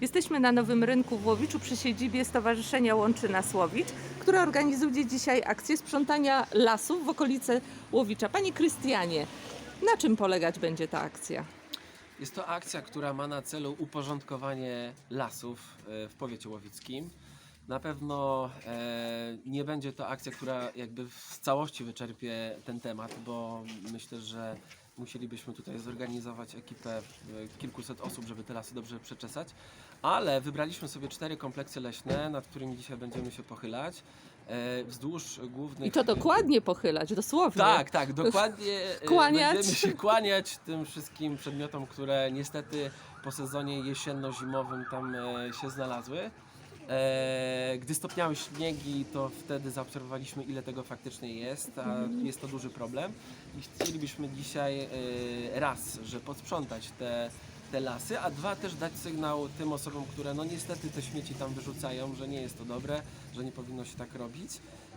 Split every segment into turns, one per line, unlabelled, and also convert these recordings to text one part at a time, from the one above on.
Jesteśmy na Nowym Rynku w Łowiczu przy siedzibie Stowarzyszenia Łączyna Słowicz, które organizuje dzisiaj akcję sprzątania lasów w okolicy Łowicza. Panie Krystianie, na czym polegać będzie ta akcja?
Jest to akcja, która ma na celu uporządkowanie lasów e, w powiecie łowickim. Na pewno e, nie będzie to akcja, która jakby w całości wyczerpie ten temat, bo myślę, że musielibyśmy tutaj zorganizować ekipę e, kilkuset osób, żeby te lasy dobrze przeczesać. Ale wybraliśmy sobie cztery kompleksy leśne, nad którymi dzisiaj będziemy się pochylać. E, wzdłuż głównych
I to dokładnie pochylać, dosłownie.
tak, tak, dokładnie. e,
Kłaniać.
Będziemy się kłaniać tym wszystkim przedmiotom, które niestety po sezonie jesienno-zimowym tam e, się znalazły. E, gdy stopniały śniegi, to wtedy zaobserwowaliśmy, ile tego faktycznie jest, a jest to duży problem. I chcielibyśmy dzisiaj e, raz, że posprzątać te, te lasy, a dwa też dać sygnał tym osobom, które no niestety te śmieci tam wyrzucają, że nie jest to dobre, że nie powinno się tak robić.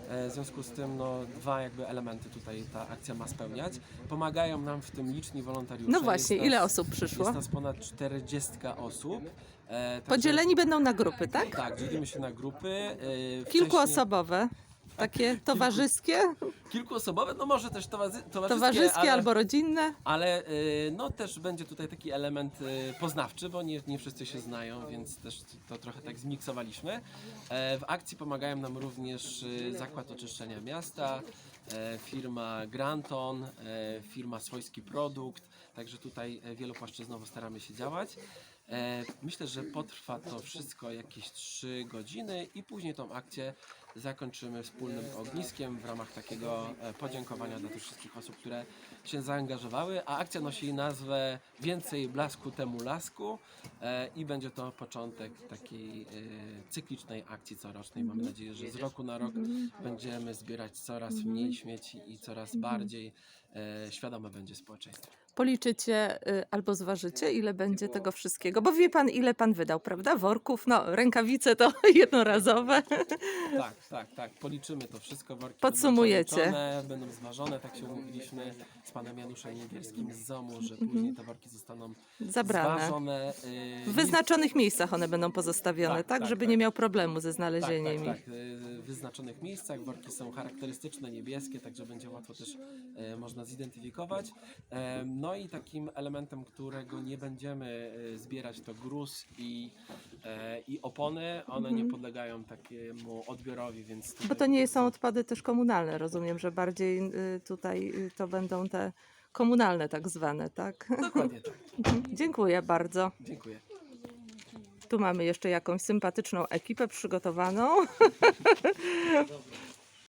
E, W związku z tym no, dwa jakby elementy tutaj ta akcja ma spełniać. Pomagają nam w tym liczni wolontariusze.
No właśnie,
Jest
ile
nas-
osób przyszło?
Jest nas ponad 40 osób. E,
Podzieleni będą na grupy, tak?
Tak, dzielimy się na grupy. E,
Kilkuosobowe, takie towarzyskie,
Kilkuosobowe, no może też towarzy, towarzyskie,
towarzyskie
ale,
albo rodzinne.
ale y, no też będzie tutaj taki element y, poznawczy, bo nie, nie wszyscy się znają, więc też to trochę tak zmiksowaliśmy. E, w akcji pomagają nam również y, Zakład Oczyszczenia Miasta, e, firma Granton, e, firma Swojski Produkt, także tutaj wielopłaszczyznowo staramy się działać. E, Myślę, że potrwa to wszystko jakieś 3 godziny i później tą akcję zakończymy wspólnym ogniskiem w ramach takiego e, podziękowania dla tych wszystkich osób, które się zaangażowały, a akcja nosi nazwę Więcej blasku temu lasku e, i będzie to początek takiej cyklicznej akcji corocznej. Mamy nadzieję, że z roku na rok będziemy zbierać coraz mniej śmieci i coraz bardziej świadome będzie społeczeństwo.
Policzycie y, albo zważycie, ile będzie tego wszystkiego, bo wie pan, ile pan wydał, prawda? Worków, no rękawice to jednorazowe.
Tak, tak, tak. Policzymy to wszystko. Worki
Podsumujecie.
Będą, zważone. Tak się umówiliśmy z panem Januszem Niebielskim z ZOMU, że później te worki zostaną
Zabrane.
zważone.
W
yy,
wyznaczonych miejscach one będą pozostawione, tak?
Tak, tak,
żeby
tak.
nie miał problemu ze
tak,
znalezieniem
tak,
ich.
tak. yy, W wyznaczonych miejscach. Worki są charakterystyczne, niebieskie, także będzie łatwo też można zidentyfikować. Em, No i takim elementem, którego nie będziemy yy, zbierać to gruz i, e, i opony. One nie podlegają takiemu odbiorowi, więc...
Mhm. Bo to nie są odpady też komunalne, rozumiem, że bardziej y, tutaj y, to będą te komunalne tak zwane, tak?
Dokładnie tak.
Dziękuję bardzo.
Dziękuję.
Tu mamy jeszcze jakąś sympatyczną ekipę przygotowaną.